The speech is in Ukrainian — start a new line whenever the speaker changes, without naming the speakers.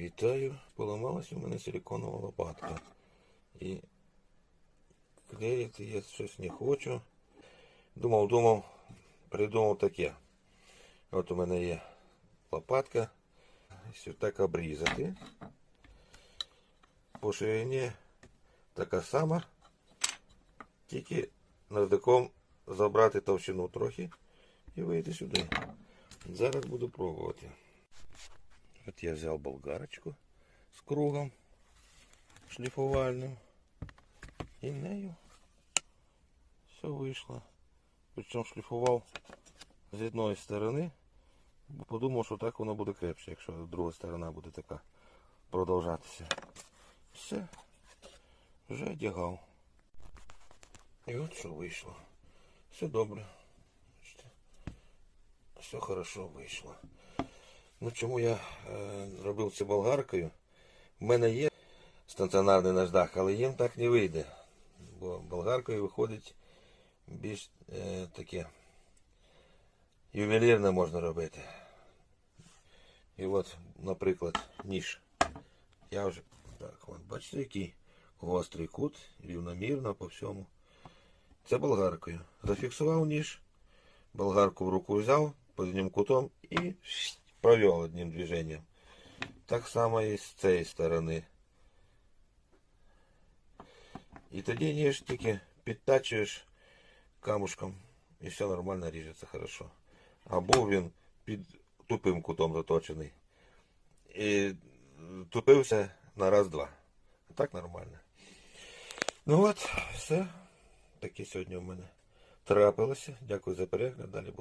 Вітаю. Поламалася у мене силиконова лопатка. І клеїти я щось не хочу. Думав, думав, придумав таке. От у мене є лопатка. Ось так обрізати. По ширині така сама. Тільки нождиком забрати товщину трохи і вийти сюди. Зараз буду пробувати. От я взяв болгарочку з кругом шліфувальним. І нею все вийшло. Причому шліфував з одної сторони, бо подумав, що так воно буде крепше, якщо друга сторона буде така продовжатися. Все, вже одягав. І от що вийшло. Все добре. Все хорошо вийшло. Ну чому я е, робив це болгаркою? У мене є стаціонарний наждак, але їм так не вийде. Бо болгаркою виходить більш е, таке ювелірне можна робити. І от, наприклад, ніж. Я вже так, от, бачите, який гострий кут, рівномірно по всьому. Це болгаркою. Зафіксував ніж, болгарку в руку взяв під одним кутом і провел одним движением. Так само і з цієї сторони. І тоді ніж тільки підтачуєш камушком і все нормально ріжеться хорошо. А був він під тупим кутом заточений. І тупився на раз-два. А так нормально. Ну от, все. Таке сьогодні у мене трапилося. Дякую за перегляд. Далі буду.